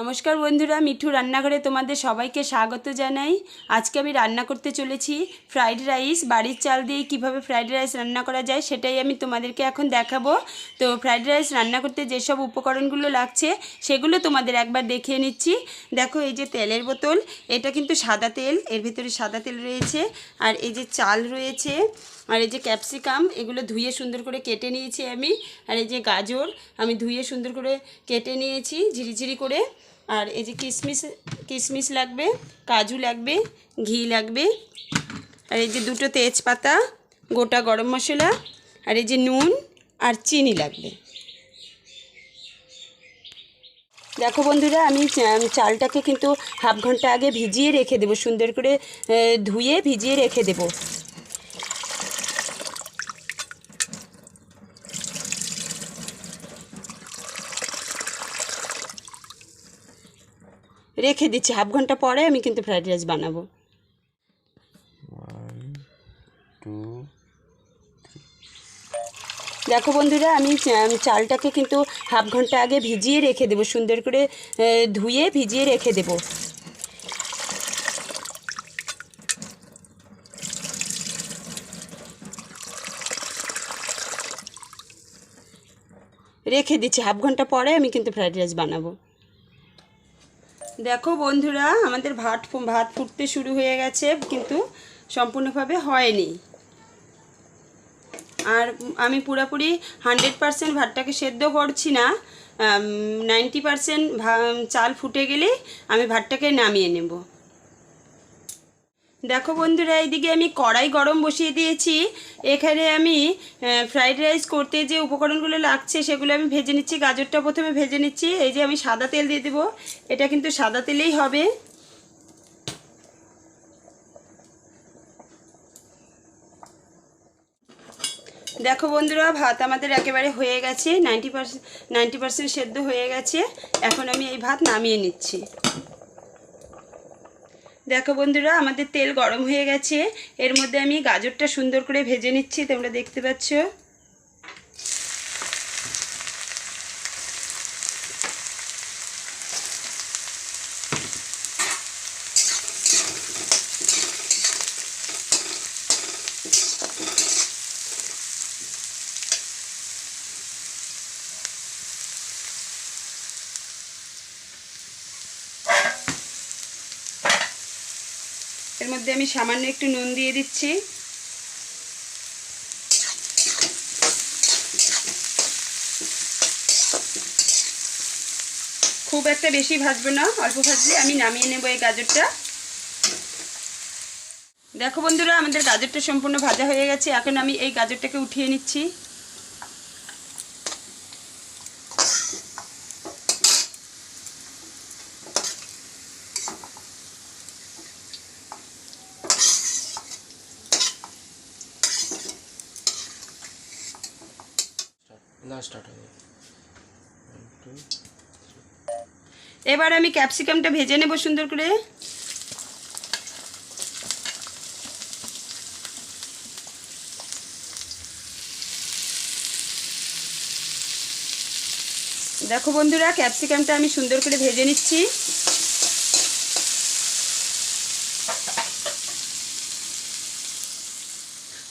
নমস্কার বন্ধুরা, মিঠু রান্নাঘরে তোমাদের সবাইকে স্বাগত জানাই। আজকে আমি রান্না করতে চলেছি ফ্রাইড রাইস। বাড়ির চাল দিয়ে কীভাবে ফ্রাইড রাইস রান্না করা যায় সেটাই আমি তোমাদেরকে এখন দেখাবো। তো ফ্রাইড রাইস রান্না করতে যেসব উপকরণগুলো লাগছে সেগুলো তোমাদের একবার দেখিয়ে নিচ্ছি। দেখো এই যে তেলের বোতল, এটা কিন্তু সাদা তেল, এর ভিতরে সাদা তেল রয়েছে। আর এই যে চাল রয়েছে আর এই যে ক্যাপসিকাম, এগুলো ধুয়ে সুন্দর করে কেটে নিয়েছি আমি। আর এই যে গাজর, আমি ধুয়ে সুন্দর করে কেটে নিয়েছি, ঝিরিঝিরি করে। আর এই যে কিশমিশ কিশমিশ লাগবে, কাজু লাগবে, ঘি লাগবে। আর এই যে দুটো তেজপাতা, গোটা গরম মশলা, আর এই যে নুন আর চিনি লাগবে। দেখো বন্ধুরা, আমি চালটাকে কিন্তু হাফ ঘণ্টা আগে ভিজিয়ে রেখে দেবো। সুন্দর করে ধুয়ে ভিজিয়ে রেখে দেবো। রেখে দিচ্ছি। হাফ ঘণ্টা পরে আমি কিন্তু ফ্রাইড রাইস বানাবো। দেখো বন্ধুরা, আমি চালটাকে কিন্তু হাফ ঘণ্টা আগে ভিজিয়ে রেখে দেবো। সুন্দর করে ধুয়ে ভিজিয়ে রেখে দেবো। রেখে দিচ্ছি। হাফ ঘণ্টা পরে আমি কিন্তু ফ্রাইড রাইস বানাবো। দেখো বন্ধুরা, আমাদের ভাত ভাত ফুটতে শুরু হয়ে গেছে, কিন্তু সম্পূর্ণভাবে হয়নি। আর আমি পুরোপুরি হান্ড্রেড পারসেন্ট ভাতটাকে সেদ্ধ করছি না। নাইনটি পারসেন্ট চাল ফুটে গেলে আমি ভাতটাকে নামিয়ে নেব। দেখো বন্ধুরা, এইদিকে আমি কড়াই গরম বসিয়ে দিয়েছি। এখানে আমি ফ্রাইড রাইস করতে যে উপকরণগুলো লাগছে সেগুলো আমি ভেজে নিচ্ছি। গাজরটা প্রথমে ভেজে নিচ্ছি। এই যে আমি সাদা তেল দিয়ে দেবো। এটা কিন্তু সাদা তেলেই হবে। দেখো বন্ধুরা, ভাত আমাদের একেবারে হয়ে গেছে। নাইনটি পার্সেন্ট নাইনটি পার্সেন্ট সেদ্ধ হয়ে গেছে। এখন আমি এই ভাত নামিয়ে নিচ্ছি। দেখো বন্ধুরা, আমাদের তেল গরম হয়ে গেছে। এর মধ্যে আমি গাজরটা সুন্দর করে ভেজে নিচ্ছি, তোমরা দেখতে পাচ্ছ। এর মধ্যে আমি সামান্য একটু নুন দিয়ে দিচ্ছি। খুব একটা বেশি ভাজবো না, অল্প ভাজলে আমি নামিয়ে নেব এই গাজরটা। দেখো বন্ধুরা, আমাদের গাজরটা সম্পূর্ণ ভাজা হয়ে গেছে। এখন আমি এই গাজরটাকে উঠিয়ে নিচ্ছি। হবে One, two, এবার আমি ক্যাপসিকামটা ভেজে নেব সুন্দর করে। দেখো বন্ধুরা ক্যাপসিকামটা আমি সুন্দর করে ভেজে নিচ্ছি।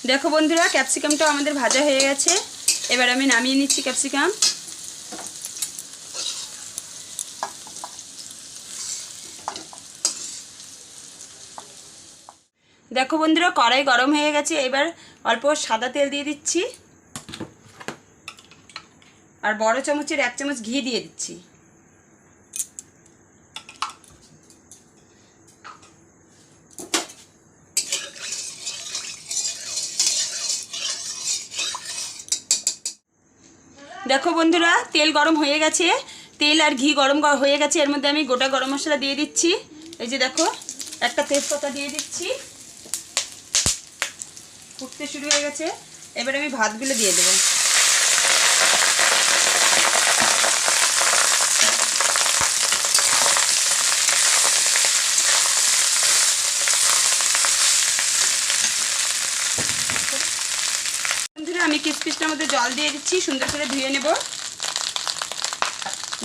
দেখো বন্ধুরা ক্যাপসিকামটাও আমাদের ভাজা হয়ে গেছে। এবার আমি নামিয়ে নিচ্ছি ক্যাপসিকাম। দেখো বন্ধুরা, কড়াই গরম হয়ে গেছে, এবার অল্প সাদা তেল দিয়ে দিচ্ছি। আর বড় চামচের এক চামচ ঘি দিয়ে দিচ্ছি। দেখো বন্ধুরা, তেল গরম হয়ে গেছে। তেল আর ঘি গরম হয়ে গেছে, এর মধ্যে আমি গোটা গরম মশলা দিয়ে দিচ্ছি। এই যে দেখো, একটা তেজপাতা দিয়ে দিচ্ছি। ফুটতে শুরু হয়ে গেছে। এবার আমি ভাতগুলো দিয়ে দেবো। মধ্যে জল দিয়ে দিচ্ছি, সুন্দর করে ধুয়ে নেব।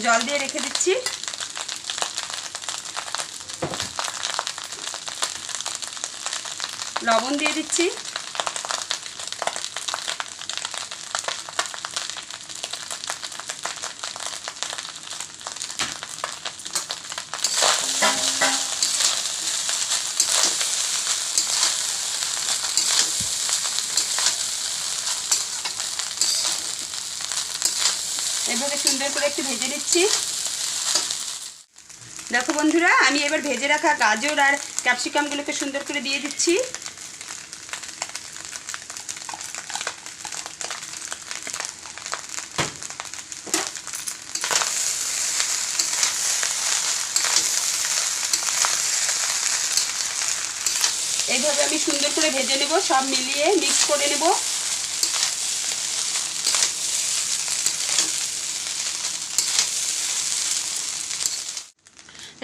জল দিয়ে রেখে দিচ্ছি। লবণ দিয়ে দিচ্ছি। করে একটু ভেজে নিচ্ছি। দেখো বন্ধুরা, আমি এবার ভেজে রাখা গাজর আর ক্যাপসিকামগুলোকে সুন্দর করে দিয়ে দিচ্ছি। এইভাবে আমি সুন্দর করে ভেজে নেব, সব মিলিয়ে মিক্স করে নেব।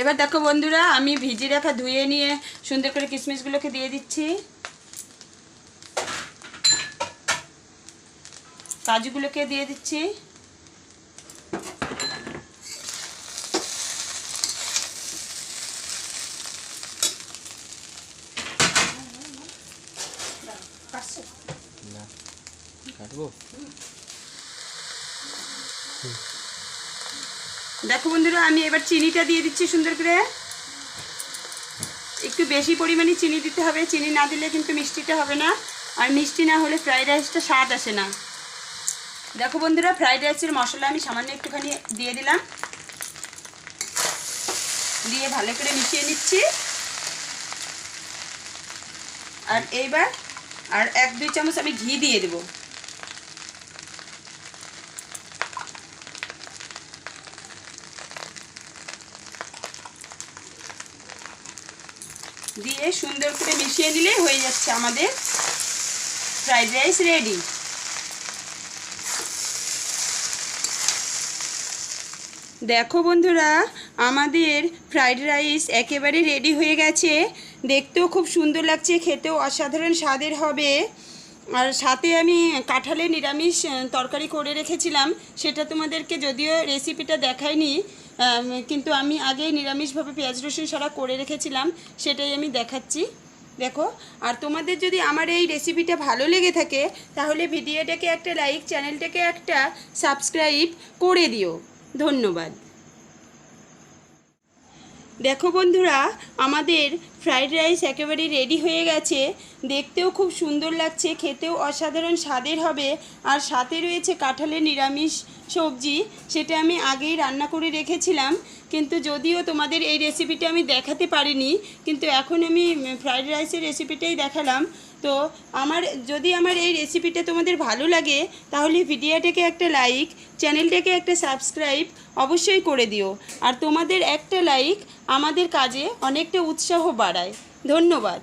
এবার দেখো বন্ধুরা, আমি ভিজিয়ে রাখা ধুয়ে নিয়ে সুন্দর করে কিশমিশগুলোকে দিয়ে দিচ্ছি। কাজুগুলোকে দিয়ে দিচ্ছি। কাটবো? দেখো বন্ধুরা, আমি এবার চিনিটা দিয়ে দিচ্ছি সুন্দর করে। একটু বেশি পরিমাণে চিনি দিতে হবে। চিনি না দিলে কিন্তু মিষ্টিটা হবে না। আর মিষ্টি না হলে ফ্রাইড রাইসটা স্বাদ আসে না। দেখো বন্ধুরা, ফ্রাইড রাইসের মশলা আমি সামান্য একটুখানি দিয়ে দিলাম। দিয়ে ভালো করে মিশিয়ে নিচ্ছি। আর এইবার, আর এক দুই চামচ আমি ঘি দিয়ে দেবো। দিয়ে সুন্দর করে মিশিয়ে নিলে হয়ে যাচ্ছে আমাদের ফ্রাইড রাইস রেডি দেখো বন্ধুরা আমাদের ফ্রাইড রাইস একেবারে রেডি হয়ে গেছে। দেখতেও খুব সুন্দর লাগছে খেতেও অসাধারণ স্বাদের হবে। আর সাথে আমি কাঁঠালের নিরামিষ তরকারি করে রেখেছিলাম সেটা তোমাদেরকে যদিও রেসিপিটা দেখাইনি আম, কিন্তু আমি আগেই নিরামিষভাবে পেঁয়াজ রসুন সারা করে রেখেছিলাম, সেটাই আমি দেখাচ্ছি। দেখো, আর তোমাদের যদি আমার এই রেসিপিটা ভালো লেগে থাকে, তাহলে ভিডিওটাকে একটা লাইক চ্যানেলটাকে একটা সাবস্ক্রাইব করে দিও। ধন্যবাদ। দেখো বন্ধুরা, আমাদের ফ্রাইড রাইস একেবারে রেডি হয়ে গেছে। দেখতেও খুব সুন্দর লাগছে, খেতেও অসাধারণ স্বাদের হবে। আর সাথে রয়েছে কাঁঠালের নিরামিষ সবজি, সেটা আমি আগেই রান্না করে রেখেছিলাম। কিন্তু যদিও তোমাদের এই রেসিপিটা আমি দেখাতে পারিনি, কিন্তু এখন আমি ফ্রাইড রাইসের রেসিপিটাই দেখালাম। তো আমার, যদি আমার এই রেসিপিটা তোমাদের ভালো লাগে, তাহলে ভিডিওটাকে একটা লাইক চ্যানেলটাকে একটা সাবস্ক্রাইব অবশ্যই করে দিও। আর তোমাদের একটা লাইক আমাদের কাজে অনেকটা উৎসাহ বাড়ায়। ধন্যবাদ।